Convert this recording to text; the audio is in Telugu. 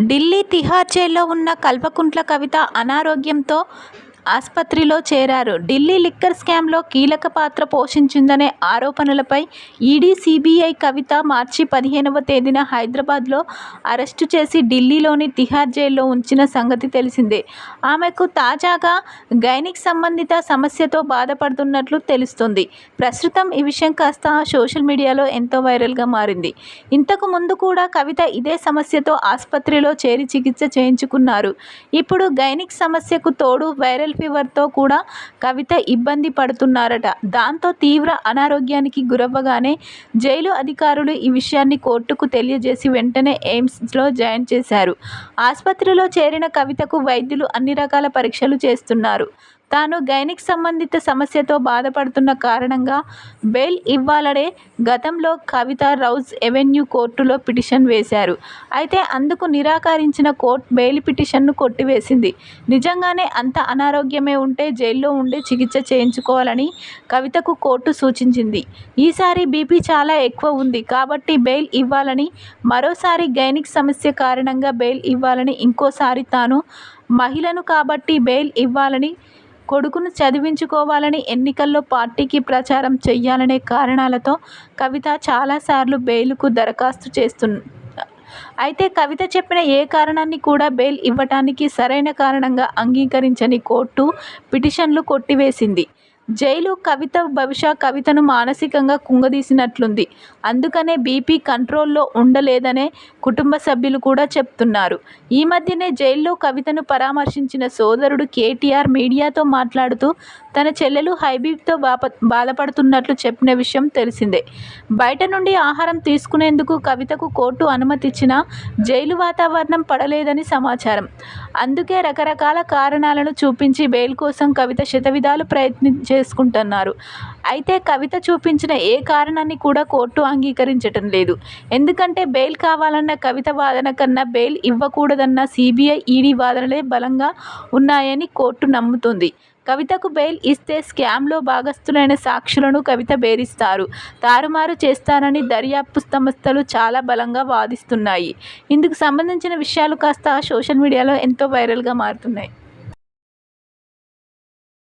ఢిల్లీ తిహార్ జైల్లో ఉన్న కల్వకుంట్ల కవిత అనారోగ్యంతో ఆస్పత్రిలో చేరారు. ఢిల్లీ లిక్కర్ స్కామ్లో కీలక పాత్ర పోషించిందనే ఆరోపణలపై ఈడీ, సీబీఐ కవిత మార్చి పదిహేనవ తేదీన హైదరాబాద్లో అరెస్టు చేసి ఢిల్లీలోని తిహార్ జైల్లో ఉంచిన సంగతి తెలిసిందే. ఆమెకు తాజాగా గైనిక్ సంబంధిత సమస్యతో బాధపడుతున్నట్లు తెలుస్తోంది. ప్రస్తుతం ఈ విషయం కాస్త సోషల్ మీడియాలో ఎంతో వైరల్గా మారింది. ఇంతకు ముందు కూడా కవిత ఇదే సమస్యతో ఆసుపత్రిలో చేరి చికిత్స చేయించుకున్నారు. ఇప్పుడు గైనిక్ సమస్యకు తోడు వైరల్ ఫీవర్తో కూడా కవిత ఇబ్బంది పడుతున్నారట. దాంతో తీవ్ర అనారోగ్యానికి గురవ్వగానే జైలు అధికారులు ఈ విషయాన్ని కోర్టుకు తెలియజేసి వెంటనే ఎయిమ్స్లో జాయిన్ చేశారు. ఆసుపత్రిలో చేరిన కవితకు వైద్యులు అన్ని రకాల పరీక్షలు చేస్తున్నారు. తాను గైనిక్ సంబంధిత సమస్యతో బాధపడుతున్న కారణంగా బెయిల్ ఇవ్వాలనే గతంలో కవిత రౌజ్ ఎవెన్యూ కోర్టులో పిటిషన్ వేశారు. అయితే అందుకు నిరాకరించిన కోర్టు బెయిల్ పిటిషన్ను కొట్టివేసింది. నిజంగానే అంత అనారోగ్యమే ఉంటే జైల్లో ఉండే చికిత్స చేయించుకోవాలని కవితకు కోర్టు సూచించింది. ఈసారి బీపీ చాలా ఎక్కువ ఉంది కాబట్టి బెయిల్ ఇవ్వాలని, మరోసారి గైనిక్ సమస్య కారణంగా బెయిల్ ఇవ్వాలని, ఇంకోసారి తాను మహిళను కాబట్టి బెయిల్ ఇవ్వాలని, కొడుకును చదివించుకోవాలని, ఎన్నికల్లో పార్టీకి ప్రచారం చెయ్యాలనే కారణాలతో కవిత చాలాసార్లు బెయిల్కు దరఖాస్తు చేస్తున్న అయితే కవిత చెప్పిన ఏ కారణాన్ని కూడా బెయిల్ ఇవ్వటానికి సరైన కారణంగా అంగీకరించని కోర్టు పిటిషన్లు కొట్టివేసింది. జైలు కవిత బహుశా కవితను మానసికంగా కుంగదీసినట్లుంది. అందుకనే బీపీ కంట్రోల్లో ఉండలేదనే కుటుంబ సభ్యులు కూడా చెప్తున్నారు. ఈ మధ్యనే జైల్లో కవితను పరామర్శించిన సోదరుడు కేటీఆర్ మీడియాతో మాట్లాడుతూ తన చెల్లెలు హైబీపీతో బాధపడుతున్నట్లు చెప్పిన విషయం తెలిసిందే. బయట నుండి ఆహారం తీసుకునేందుకు కవితకు కోర్టు అనుమతిచ్చినా జైలు వాతావరణం పడలేదని సమాచారం. అందుకే రకరకాల కారణాలను చూపించి బెయిల్ కోసం కవిత శతవిధాలు ప్రయత్నించే చేసుకుంటున్నారు. అయితే కవిత చూపించిన ఏ కారణాన్ని కూడా కోర్టు అంగీకరించటం లేదు. ఎందుకంటే బెయిల్ కావాలన్న కవిత వాదన కన్నా బెయిల్ ఇవ్వకూడదన్న సీబీఐ, ఈడీ వాదనలే బలంగా ఉన్నాయని కోర్టు నమ్ముతుంది కవితకు బెయిల్ ఇస్తే స్కామ్లో భాగస్థులైన సాక్షులను కవిత బేరిస్తారు తారుమారు చేస్తారని దర్యాప్తు సంస్థలు చాలా బలంగా వాదిస్తున్నాయి. ఇందుకు సంబంధించిన విషయాలు కాస్త సోషల్ మీడియాలో ఎంతో వైరల్గా మారుతున్నాయి.